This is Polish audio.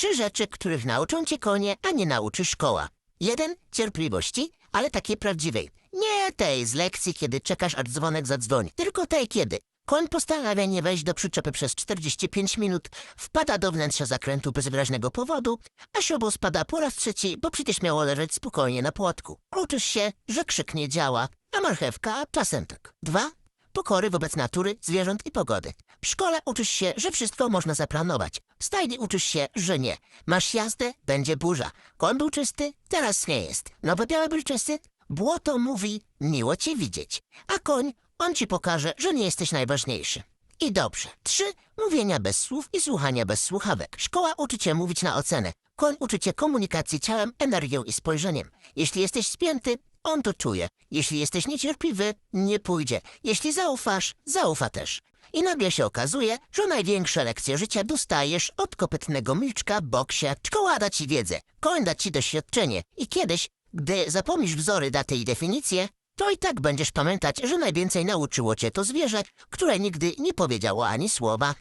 Trzy rzeczy, których nauczą cię konie, a nie nauczy szkoła. Jeden, cierpliwości, ale takiej prawdziwej. Nie tej z lekcji, kiedy czekasz, aż dzwonek zadzwoni, tylko tej, kiedy koń postanawia nie wejść do przyczepy przez 45 minut, wpada do wnętrza zakrętu bez wyraźnego powodu, a siobo spada po raz trzeci, bo przecież miało leżeć spokojnie na płotku. Uczysz się, że krzyk nie działa, a marchewka czasem tak. Dwa, pokory wobec natury, zwierząt i pogody. W szkole uczysz się, że wszystko można zaplanować. W stajni uczysz się, że nie. Masz jazdę, będzie burza. Koń był czysty, teraz nie jest. Nowe białe był czysty, błoto mówi, miło cię widzieć. A koń, on ci pokaże, że nie jesteś najważniejszy. I dobrze. Trzy, mówienia bez słów i słuchania bez słuchawek. Szkoła uczy cię mówić na ocenę. Koń uczy cię komunikacji ciałem, energią i spojrzeniem. Jeśli jesteś spięty, on to czuje. Jeśli jesteś niecierpliwy, nie pójdzie. Jeśli zaufasz, zaufa też. I nagle się okazuje, że największe lekcje życia dostajesz od kopytnego milczka, boksia. Szkoła da ci wiedzę, koń da ci doświadczenie. I kiedyś, gdy zapomnisz wzory, daty i definicje, to i tak będziesz pamiętać, że najwięcej nauczyło cię to zwierzę, które nigdy nie powiedziało ani słowa.